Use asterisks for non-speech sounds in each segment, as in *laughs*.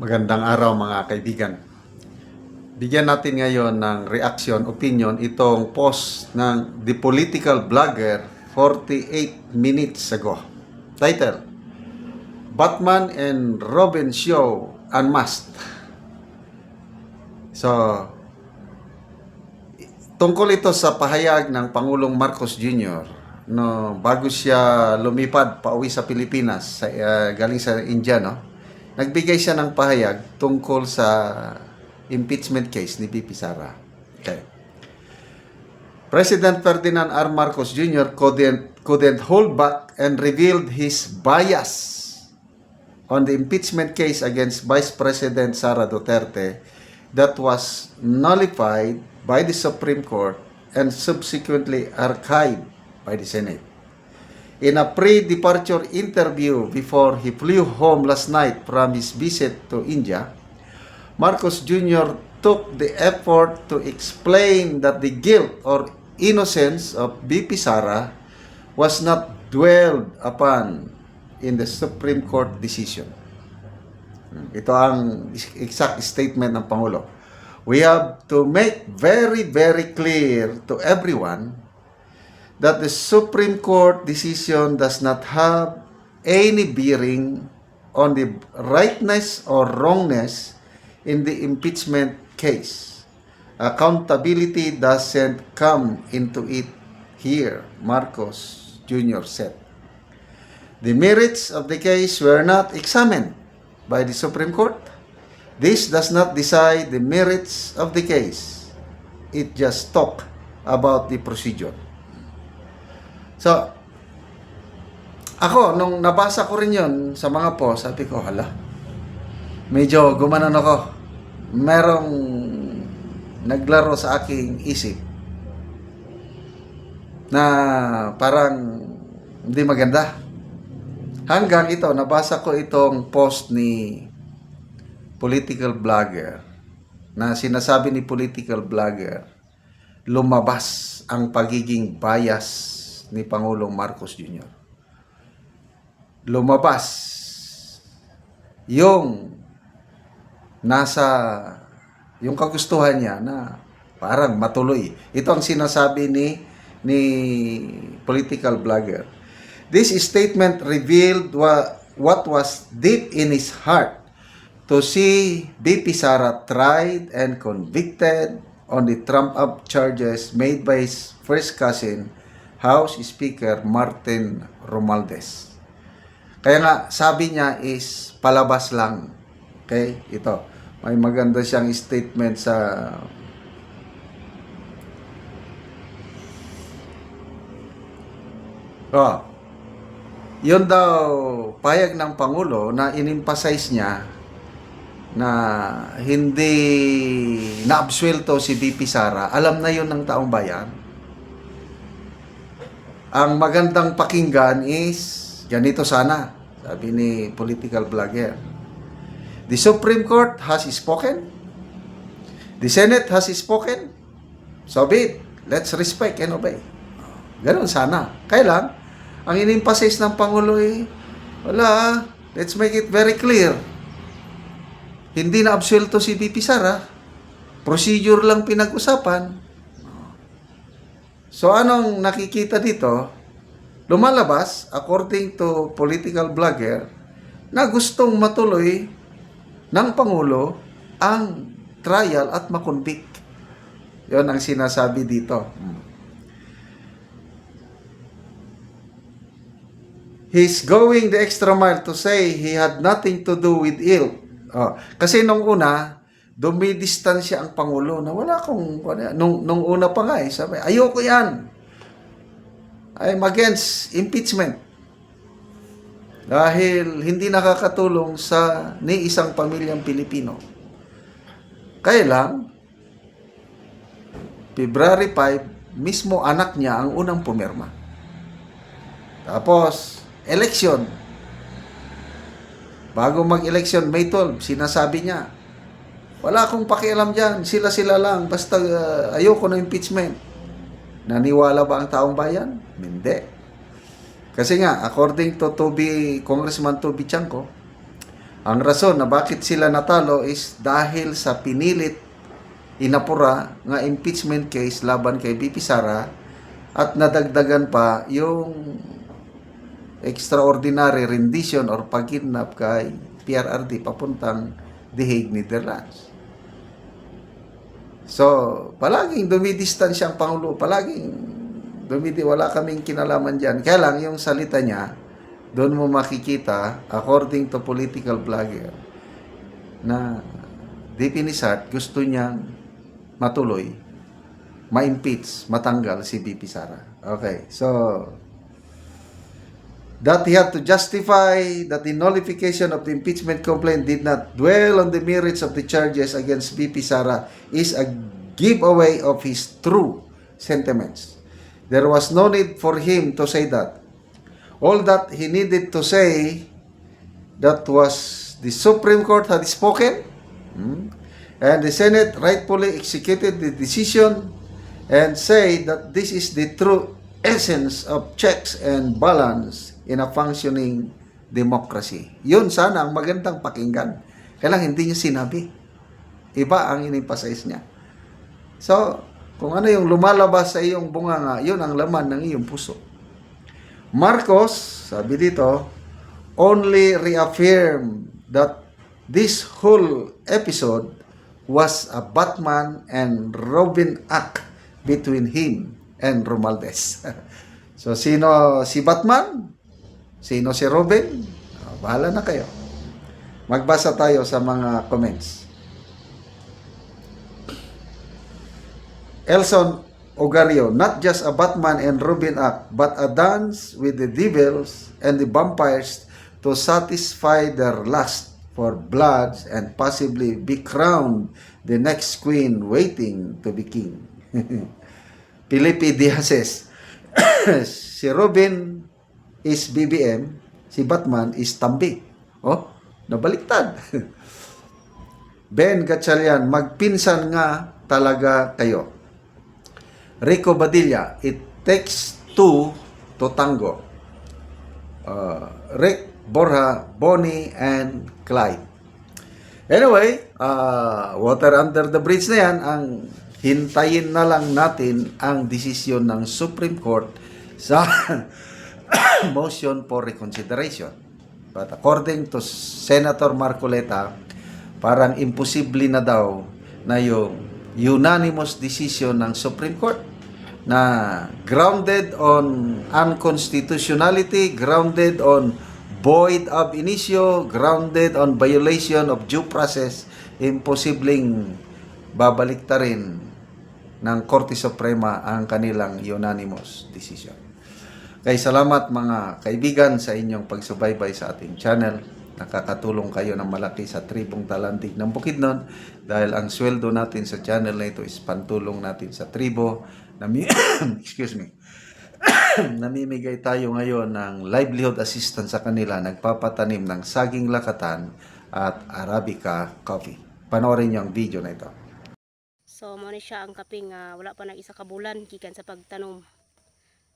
Magandang araw mga kaibigan. Bigyan natin ngayon ng reaction, opinion itong post ng The Political Blogger 48 minutes ago. Title, Batman and Robin Show Unmasked. So, tungkol ito sa pahayag ng Pangulong Marcos Jr. no bago siya lumipad pauwi sa Pilipinas sa uh, galing sa India no nagbigay siya ng pahayag tungkol sa impeachment case ni BP Sara. Okay. President Ferdinand R. Marcos Jr. couldn't, couldn't hold back and revealed his bias on the impeachment case against Vice President Sara Duterte that was nullified by the Supreme Court and subsequently archived by the Senate. In a pre-departure interview before he flew home last night from his visit to India, Marcos Jr. took the effort to explain that the guilt or innocence of BP Sara was not dwelled upon in the Supreme Court decision. Ito ang exact statement ng Pangulo. We have to make very, very clear to everyone that the Supreme Court decision does not have any bearing on the rightness or wrongness in the impeachment case. Accountability doesn't come into it here, Marcos Jr. said. The merits of the case were not examined by the Supreme Court. This does not decide the merits of the case. It just talk about the procedure. So, ako, nung nabasa ko rin yon sa mga post, sabi ko, hala, medyo gumanon ako. Merong naglaro sa aking isip na parang hindi maganda. Hanggang ito, nabasa ko itong post ni political blogger na sinasabi ni political blogger lumabas ang pagiging bias ni Pangulong Marcos Jr. Lumabas yung nasa yung kagustuhan niya na parang matuloy. Ito ang sinasabi ni ni political blogger. This statement revealed what, what was deep in his heart to see BP Sara tried and convicted on the trump-up charges made by his first cousin, House Speaker Martin Romualdez. Kaya nga, sabi niya is palabas lang. Okay? Ito. May maganda siyang statement sa Oh. Yun daw payag ng Pangulo na inimphasize niya na hindi naabsuelto si BP Sara. Alam na yun ng taong bayan. Ang magandang pakinggan is ganito sana, sabi ni political blogger. The Supreme Court has spoken. The Senate has spoken. So be it. Let's respect and obey. Ganon sana. Kailan? Ang inimphasize ng Pangulo eh, wala, let's make it very clear. Hindi na absuelto si BP Sara. Procedure lang pinag-usapan. So anong nakikita dito? Lumalabas, according to political blogger, na gustong matuloy ng Pangulo ang trial at makonvict. Yon ang sinasabi dito. He's going the extra mile to say he had nothing to do with ill. Oh, kasi nung una, dumidistansya ang Pangulo na wala akong, nung, nung una pa nga eh, sabi, ayoko yan. I'm against impeachment. Dahil hindi nakakatulong sa ni isang pamilyang Pilipino. Kaya lang, February 5, mismo anak niya ang unang pumirma. Tapos, election. Bago mag-election, May 12, sinasabi niya, wala akong pakialam dyan, sila-sila lang, basta uh, ayoko ng impeachment. Naniwala ba ang taong bayan? Hindi. Kasi nga, according to Toby, Congressman Toby Chanko, Ang rason na bakit sila natalo is dahil sa pinilit inapura nga impeachment case laban kay BP Sara at nadagdagan pa yung extraordinary rendition or pagkidnap kay PRRD papuntang The Hague, Netherlands. So, palaging dumidistansya ang Pangulo, palaging dumidi, wala kaming kinalaman dyan. Kaya lang, yung salita niya, doon mo makikita, according to political blogger, na DP Nisat gusto niyang matuloy, ma-impeach, matanggal si BP Sara. Okay, so, that he had to justify that the nullification of the impeachment complaint did not dwell on the merits of the charges against BP Sara is a giveaway of his true sentiments. There was no need for him to say that. All that he needed to say that was the Supreme Court had spoken hmm, and the Senate rightfully executed the decision and say that this is the true essence of checks and balance in a functioning democracy. Yun sana ang magandang pakinggan. Kailang hindi niya sinabi. Iba ang in-emphasize niya. So, kung ano yung lumalabas sa iyong bunganga, yun ang laman ng iyong puso. Marcos, sabi dito, only reaffirm that this whole episode was a Batman and Robin act between him and Romualdez. *laughs* so, sino si Batman? Sino si Robin? Ah, bahala na kayo. Magbasa tayo sa mga comments. Elson Ogario, not just a Batman and Robin act, but a dance with the devils and the vampires to satisfy their lust for blood and possibly be crowned the next queen waiting to be king. *laughs* Felipe Diazes, *coughs* si Robin is BBM, si Batman is Tambi. Oh, nabaliktad. *laughs* Ben Gatchalian, magpinsan nga talaga kayo. Rico Badilla, it takes two to tango. Uh, Rick Borja, Bonnie, and Clyde. Anyway, uh, water under the bridge na yan. Ang hintayin na lang natin ang desisyon ng Supreme Court sa *coughs* motion for reconsideration. But according to Senator Marcoleta, parang imposible na daw na yung unanimous decision ng Supreme Court na grounded on unconstitutionality, grounded on void ab initio, grounded on violation of due process, imposibleng babalik ta rin ng Korte Suprema ang kanilang unanimous decision. Kay salamat mga kaibigan sa inyong pagsubaybay sa ating channel. Nakakatulong kayo ng malaki sa tribong talantig ng Bukidnon dahil ang sweldo natin sa channel na ito is pantulong natin sa tribo. Nami *coughs* excuse me. *coughs* Namimigay tayo ngayon ng livelihood assistance sa kanila nagpapatanim ng saging lakatan at Arabica coffee. Panoorin niyo ang video na ito. So mo ni siya ang kaping nga wala pa nag isa ka bulan gikan sa pagtanom.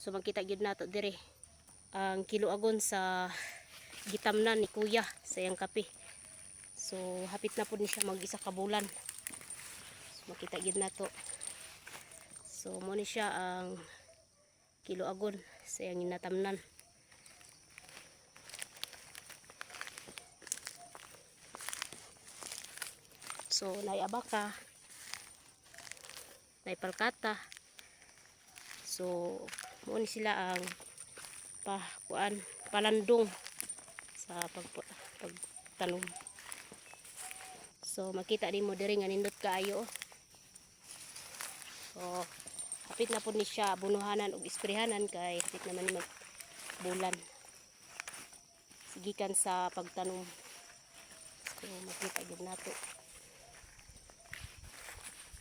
So makita gyud nato dire ang kiloagon sa gitamnan ni kuya sa iyang kape. So hapit na pud ni siya mag isa ka bulan. So makita gyud nato. So mo ni siya ang kiloagon sa iyang ginatamnan. So naiabaka na palkata. So, mo ni sila ang pa kuan palandong sa pag pagtanom. So, makita din mo diri nga nindot kaayo. So, hapit na po ni siya bunuhanan ug isprehanan kay hapit naman ni magbulan. Sigikan sa pagtanom. So, makita gyud nato.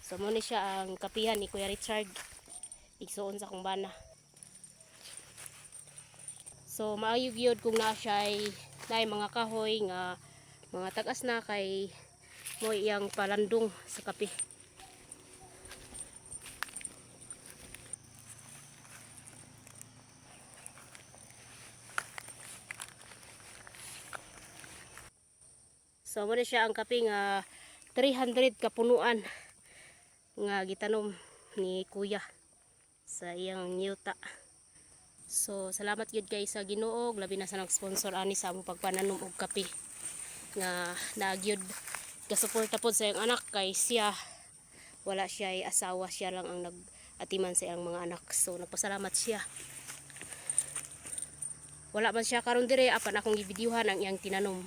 So mo ni siya ang kapihan ni Kuya Richard. Igsuon sa kong bana. So maayog yun kung na siya ay naay mga kahoy nga mga tagas na kay mo iyang palandong sa kape. So mo siya ang kape nga 300 kapunuan nga gitanom ni kuya sa iyang niyuta. So salamat gyud guys sa Ginoo labi na sa nag-sponsor ani sa among pagpananom og kape nga nagyud gasuporta pod sa iyang anak kay siya wala siya ay asawa siya lang ang nag-atiman sa iyang mga anak. So nagpasalamat siya. Wala man siya karon dire apan akong gibidyuhan ang iyang tinanom.